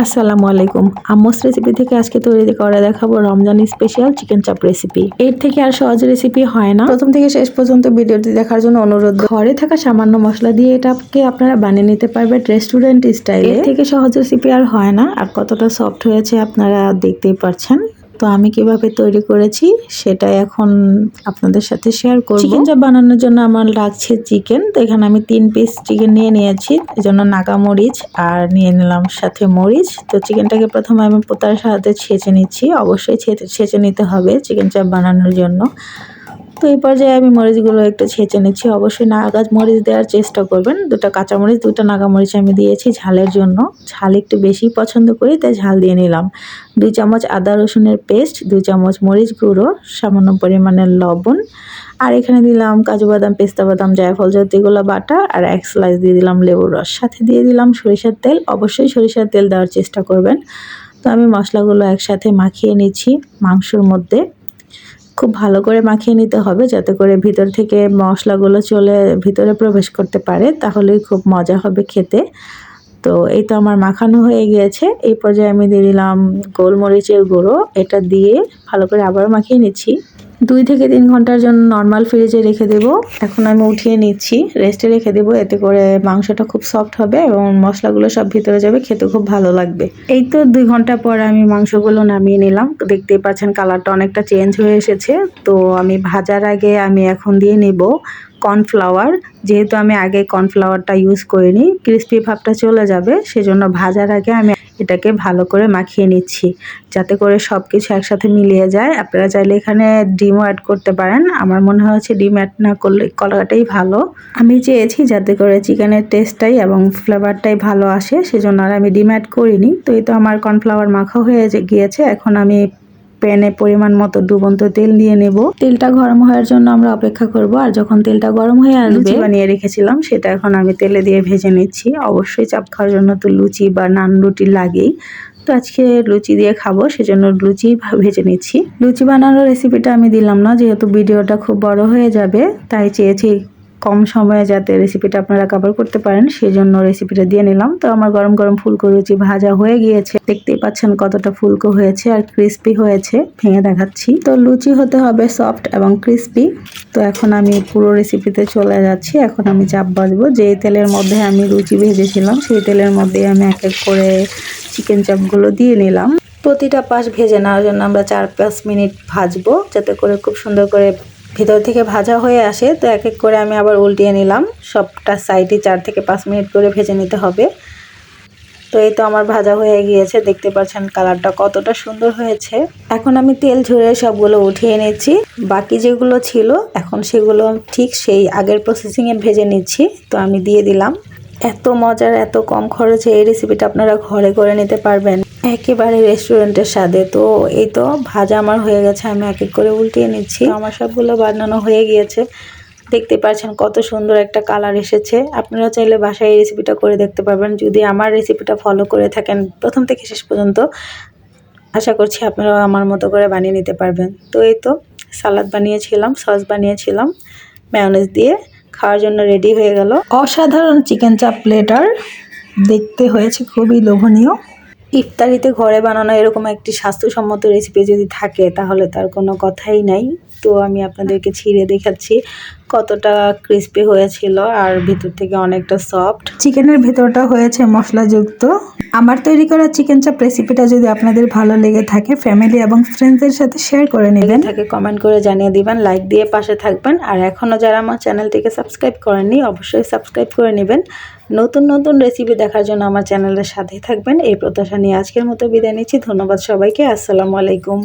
আসসালামু আলাইকুম। আম্মুস রেসিপি থেকে আজকে তৈরি করে দেখাবো Ramzan special chicken chaap recipe এর থেকে আর সহজ রেসিপি হয় না। প্রথম থেকে শেষ পর্যন্ত ভিডিওটি দেখার জন্য অনুরোধ। ঘরে থাকা সামান্য মশলা দিয়ে এটাকে আপনারা বানিয়ে নিতে পারবেন রেস্টুরেন্ট স্টাইলে এর থেকে সহজ রেসিপি আর হয় না। আর কতটা সফট হয়েছে আপনারা দেখতেই পাচ্ছেন তো আমি কীভাবে তৈরি করেছি সেটা এখন আপনাদের সাথে শেয়ার করব। চিকেন চাপ বানানোর জন্য আমার লাগছে চিকেন তো এখানে আমি তিন পিস চিকেন নিয়ে নিয়েছি এজন্য নাগা মরিচ আর নিয়ে নিলাম সাথে মরিচ। তো চিকেনটাকে প্রথমে আমি পোতার সাহায্যে ছেঁচে নিচ্ছি, অবশ্যই ছেঁচে নিতে হবে চিকেন চাপ বানানোর জন্য। তো এই পর্যায়ে আমি মরিচগুলো একটু ছেঁচে নিচ্ছি। অবশ্যই নাগাজ মরিচ দেওয়ার চেষ্টা করবেন। দুটো কাঁচামরিচ, দুটো নাগা মরিচ আমি দিয়েছি ঝালের জন্য। ঝাল একটু বেশি পছন্দ করি, তাই ঝাল দিয়ে নিলাম। দুই চামচ আদা রসুনের পেস্ট, দুই চামচ মরিচ গুঁড়ো, সামান্য পরিমাণের লবণ। আর এখানে দিলাম কাজু বাদাম, পেস্তা বাদাম, জায়ফল জাতীয়গুলো বাটা, আর এক স্লাইস দিয়ে দিলাম লেবুর রস। সাথে দিয়ে দিলাম সরিষার তেল। অবশ্যই সরিষার তেল দেওয়ার চেষ্টা করবেন। তো আমি মশলাগুলো একসাথে মাখিয়ে নিচ্ছি মাংসর মধ্যে। খুব ভালো করে মাখিয়ে নিতে হবে যাতে করে ভিতর থেকে মশলাগুলো চলে ভিতরে প্রবেশ করতে পারে, তাহলেই খুব মজা হবে খেতে। তো এই তো আমার মাখানো হয়ে গিয়েছে। এই পর্যায়ে আমি দিয়ে দিলাম গোলমরিচের গুঁড়ো। এটা দিয়ে ভালো করে আবার মাখিয়ে নিচ্ছি। দুই থেকে তিন ঘণ্টার জন্য নর্মাল ফ্রিজে রেখে দেব। এখন আমি উঠিয়ে নিচ্ছি। রেস্টে রেখে দেব। এতে করে মাংসটা খুব সফট হবে এবং মশলাগুলো সব ভিতরে যাবে। খেতে খুব ভালো লাগবে। এই তো দুই ঘণ্টা পর আমি মাংসগুলো নামিয়ে নিলাম। দেখতেই পাচ্ছেন কালারটা অনেকটা চেঞ্জ হয়ে এসেছে। তো আমি ভাজার আগে আমি এখন দিয়ে নিব কর্নফ্লাওয়ার, যেহেতু আমি আগে কর্নফ্লাওয়ারটা ইউজ করিনি ক্রিস্পি ভাবটা চলে যাবে, সেজন্য ভাজার আগে আমি এটাকে ভালো করে মাখিয়ে নিচ্ছি, যাতে করে সব কিছু একসাথে মিলিয়ে যায়। আপনারা চাইলে এখানে ডিমও অ্যাড করতে পারেন, আমার মনে হচ্ছে ডিম অ্যাড না করলে কলাটাই ভালো। আমি চেয়েছি যাতে করে চিকেনের টেস্টটাই এবং ফ্লেভারটাই ভালো আসে, সেজন্য আর আমি ডিম অ্যাড করিনি, তো এই তো আমার কর্নফ্লাওয়ার মাখা হয়ে গিয়েছে, এখন আমি প্যানে পরিমাণ মতো ডুবন্ত তেল দিয়ে নেব। তেলটা গরম হওয়ার জন্য আমরা অপেক্ষা করব, আর যখন তেলটা গরম হয়ে আসবে বানিয়ে রেখেছিলাম, সেটা এখন আমি তেলে দিয়ে ভেজে নিচ্ছি। অবশ্যই চাপ খাওয়ার জন্য তো লুচি বা নান রুটি লাগেই। তো আজকে লুচি দিয়ে খাব, সেজন্য লুচি ভেজে নিচ্ছি। লুচি বানানোর রেসিপিটা আমি দিলাম না, যেহেতু ভিডিওটা খুব বড় হয়ে যাবে, তাই চেয়েছি কম সময়ে যাতে রেসিপিটা আপনারা কভার করতে পারেন সেই জন্য রেসিপিটা দিয়ে নিলাম। তো আমার গরম গরম ফুলকো লুচি ভাজা হয়ে গিয়েছে। দেখতেই পাচ্ছেন কতটা ফুলকো হয়েছে আর ক্রিস্পি হয়েছে। ভেঙে দেখাচ্ছি। তো লুচি হতে হবে সফট এবং ক্রিস্পি তো এখন আমি পুরো রেসিপিতে চলে যাচ্ছি। এখন আমি চাপ বাজবো। যে তেলের মধ্যে আমি লুচি ভেজেছিলাম, সেই তেলের মধ্যে আমি এক এক করে চিকেন চাপগুলো দিয়ে নিলাম। প্রতিটা পাশ ভেজে নেওয়ার জন্য আমরা চার পাঁচ মিনিট ভাজবো, যাতে করে খুব সুন্দর করে ভিতর থেকে ভাজা হয়ে আসে, তো এক এক করে আমি আবার উল্টিয়ে নিলাম। সবটা সাইডে চার থেকে পাঁচ মিনিট করে ভেজে নিতে হবে। তো এই তো আমার ভাজা হয়ে গিয়েছে, দেখতে পাচ্ছেন কালারটা কতটা সুন্দর হয়েছে। এখন আমি তেল ঝরে সবগুলো উঠিয়ে নিচ্ছি। বাকি যেগুলো ছিল, এখন সেগুলো ঠিক সেই আগের প্রসেসিংয়ে ভেজে নিচ্ছি। তো আমি দিয়ে দিলাম। এত মজার, এত কম খরচে এই রেসিপিটা আপনারা ঘরে করে নিতে পারবেন। একেবারে রেস্টুরেন্টের স্বাদে। তো এই তো ভাজা আমার হয়ে গেছে, আমি এক এক করে উল্টিয়ে নিচ্ছি। আমার সবগুলো বানানো হয়ে গিয়েছে। দেখতে পাচ্ছেন কত সুন্দর একটা কালার এসেছে। আপনারা চাইলে বাসায় এই রেসিপিটা করে দেখতে পারবেন। যদি আমার রেসিপিটা ফলো করে থাকেন প্রথম থেকে শেষ পর্যন্ত, আশা করছি আপনারাও আমার মতো করে বানিয়ে নিতে পারবেন। তো এই তো সালাদ বানিয়েছিলাম সস বানিয়েছিলাম। ম্যায়োনেজ দিয়ে খাওয়ার জন্য রেডি হয়ে গেল। অসাধারণ চিকেন চাপ প্লেটার দেখতে হয়েছে খুবই লোভনীয়। ইফতারিতে ঘরে বানানো এরকম একটি স্বাস্থ্যসম্মত রেসিপি যদি থাকে, তাহলে তার কোনো কথাই নাই। তো আমি আপনাদেরকে ছিঁড়ে দেখাচ্ছি কতটা ক্রিস্পি হয়েছিল আর ভিতর থেকে অনেকটা সফট চিকেনের ভেতরটা হয়েছে মশলাযুক্ত। আমার তৈরি করা চিকেন চাপ রেসিপিটা যদি আপনাদের ভালো লেগে থাকে ফ্যামিলি এবং ফ্রেন্ডসদের সাথে শেয়ার করে নেবেন। তাকে কমেন্ট করে জানিয়ে দিবেন লাইক দিয়ে পাশে থাকবেন আর এখনও যারা আমার চ্যানেলটিকে সাবস্ক্রাইব করেননি অবশ্যই সাবস্ক্রাইব করে নেবেন। নতুন নতুন রেসিপি দেখার জন্য আমার চ্যানেলের সাথেই থাকবেন। এই প্রত্যাশা নিয়ে আজকের মতো বিদায় নিচ্ছি। ধন্যবাদ সবাইকে। আসসালামু আলাইকুম।